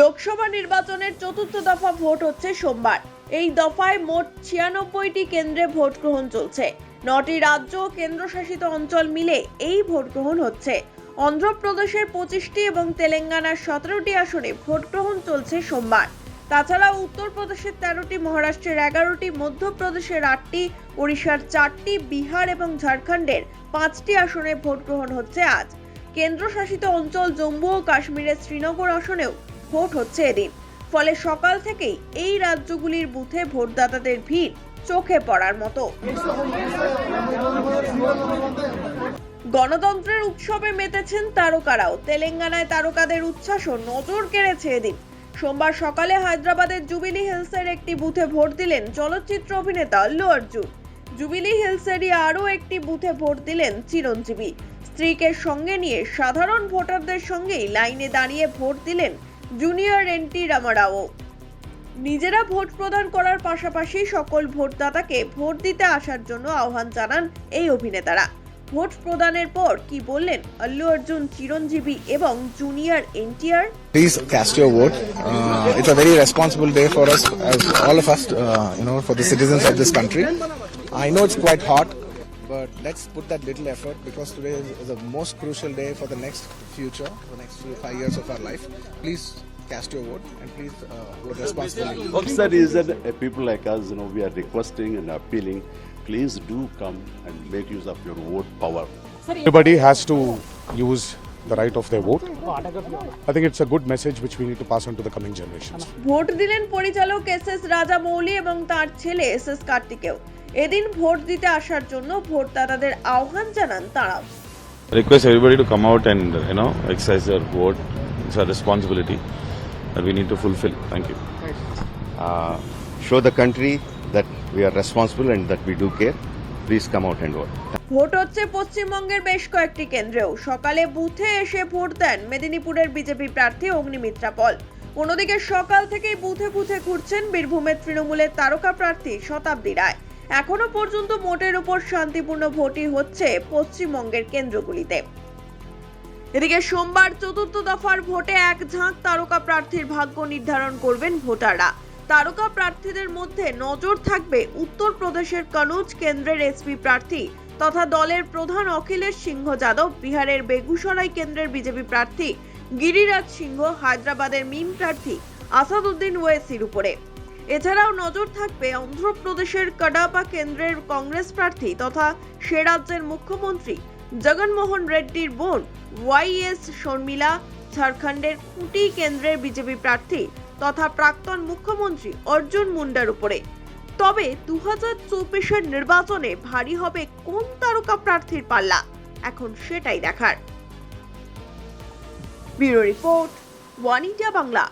লোকসভা নির্বাচনের চতুর্থ দফা ভোট হচ্ছে সোমবার। এই দফায় মোট ছিয়ানব্বইটি কেন্দ্রে ভোট গ্রহণ চলছে। নটি রাজ্য ও কেন্দ্রশাসিত অঞ্চল মিলে এই ভোট গ্রহণ হচ্ছে। অন্ধ্রপ্রদেশের পঁচিশটি এবং তেলেঙ্গানার সতেরোটি আসনে ভোট গ্রহণ চলছে সোমবার। তাছাড়াও উত্তরপ্রদেশের তেরোটি, মহারাষ্ট্রের এগারোটি, মধ্যপ্রদেশের আটটি, ওড়িশার চারটি, বিহার এবং ঝাড়খণ্ডের পাঁচটি আসনে ভোট গ্রহণ হচ্ছে আজ। কেন্দ্রশাসিত অঞ্চল জম্মু ও কাশ্মীরের শ্রীনগর আসনেও ভোট হচ্ছে এদিন। ফলে সকাল থেকেই এই রাজ্যগুলির বুথে ভোটদাতাদের ভিড় চোখে পড়ার মতো। গণতন্ত্রের উৎসবে মেতেছেন তারকারাও। তেলেঙ্গানায় তারকাদের উচ্ছ্বাসও নজর কেড়েছে এদিন। সোমবার সকালে হায়দ্রাবাদের জুবিলি হিলসের একটি বুথে ভোট দিলেন চলচ্চিত্র অভিনেতা আল্লু অর্জুন। জুবিলি হিলসেরই আরও একটি বুথে ভোট দিলেন চিরঞ্জীবী। স্ত্রীকে সঙ্গে নিয়ে সাধারণ ভোটারদের সঙ্গেই লাইনে দাঁড়িয়ে ভোট দিলেন জুনিয়র এনটি রামারাও। নিজেরা ভোট প্রদান করার পাশাপাশি সকল ভোটদাতাকে ভোট দিতে আসার জন্য আহ্বান জানান এই অভিনেতারা। ভোট প্রদানের পর কি বললেন আল্লু অর্জুন চিরঞ্জীবী এবং junior NTR please cast your vote it's a very responsible day for us all of us you know for the citizens of this country I know it's quite hot but let's put that little effort because today is the most crucial day for the next future for next 5 years of our life please cast your vote and please uh, vote responsibly. What's the reason uh, people like us, you know, we are requesting and appealing, please do come and make use of your vote power. Everybody has to use the right of their vote. I think it's a good message which we need to pass on to the coming generations. Vote দিলেন পরিচালক S S Rajamouli এবং তার ছেলে S S কার্তিকেও এদিন vote দিতে আসার জন্য ভোটদাতাদের আহ্বান জানান তাঁরাও request everybody to come out and you know exercise their vote. It's a responsibility that we need to fulfill. Thank you. uh, show the country that we are responsible and that we do care. Please come out and vote. Vote হচ্ছে পশ্চিমবঙ্গের বেশ কয়েকটি কেন্দ্রেও সকালে বুথে এসে vote দেন মেদিনীপুরের BJP প্রার্থী অগ্নিমিত্রা পল অন্যদিকে সকাল থেকেই বুথে বুথে ঘুরছেন বীরভূমের তৃণমূলের তারকা প্রার্থী শতাব্দী রায় এখনও পর্যন্ত মোটের উপর শান্তিপূর্ণ ভোটই হচ্ছে পশ্চিমবঙ্গের কেন্দ্রগুলিতে এদিকে সোমবার চতুর্থ দফার ভোটে এক ঝাঁক তারকা প্রার্থীর ভাগ্য নির্ধারণ করবেন ভোটাররা। তারকা প্রার্থীদের মধ্যে নজর থাকবে উত্তরপ্রদেশের কনুজ কেন্দ্রের এসপি প্রার্থী তথা দলের প্রধান অখিলেশ সিংহ যাদব, বিহারের বেগুসরাই কেন্দ্রের বিজেপি প্রার্থী গিরিরাজ সিংহ, হায়দ্রাবাদের মিম প্রার্থী আসাদুদ্দিন ওয়েসির উপরে। এছাড়াও নজর থাকবে অন্ধ্রপ্রদেশের কাডাপা কেন্দ্রের কংগ্রেস প্রার্থী তথা সে রাজ্যের মুখ্যমন্ত্রী জগনমোহন রেড্ডির বোন ওয়াইএস শর্মিলা ঝাড়খণ্ডের খুঁটি কেন্দ্রের বিজেপি প্রার্থী তথা প্রাক্তন মুখ্যমন্ত্রী অর্জুন মুন্ডার উপরে। তবে দু হাজার চব্বিশের নির্বাচনে ভারী হবে কোন তারকা প্রার্থীর পাল্লা? এখন সেটাই দেখার। Bureau report, one India Bangla.